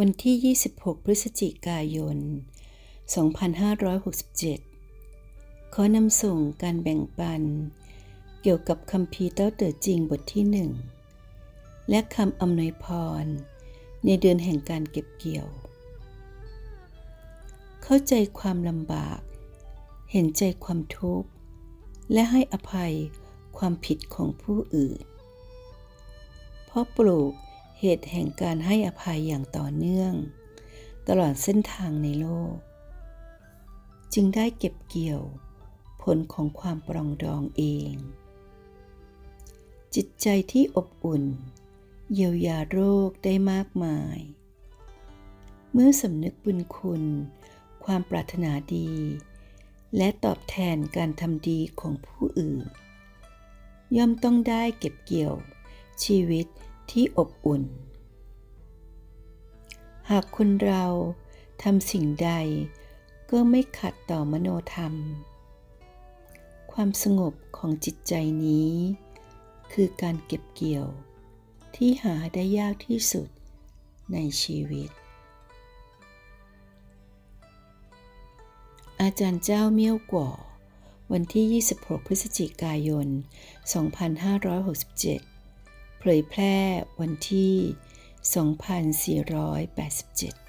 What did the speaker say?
วันที่ 26 พฤศจิกายน 2567 ขอนำส่งการแบ่งปัน เกี่ยวกับคำพีเต้าเต๋อจริงบทที่หนึ่ง และคำอำนวยพร ในเดือนแห่งการเก็บเกี่ยว เข้าใจความลำบาก เห็นใจความทุกข์ และให้อภัยความผิดของผู้อื่น เพราะปลูก เหตุแห่งการให้อภัยอย่างต่อเนื่อง ตลอดเส้นทางในโลก จึงได้เก็บเกี่ยวผลของความปรองดองเอง จิตใจที่อบอุ่น เยียวยาโรคได้มากมาย เมื่อสำนึกบุญคุณ ความปรารถนาดี และตอบแทนการทำดีของผู้อื่น ย่อมต้องได้เก็บเกี่ยวชีวิต ที่อบอุ่น หากคนเราทำสิ่งใดก็ไม่ขัดต่อมโนธรรม ความสงบของจิตใจนี้ คือการเก็บเกี่ยวที่หาได้ยากที่สุดในชีวิต อาจารย์เจ้าเมี่ยวกว่าวันที่ 26 พฤศจิกายน 2567 เผยแพร่วันที่ 2487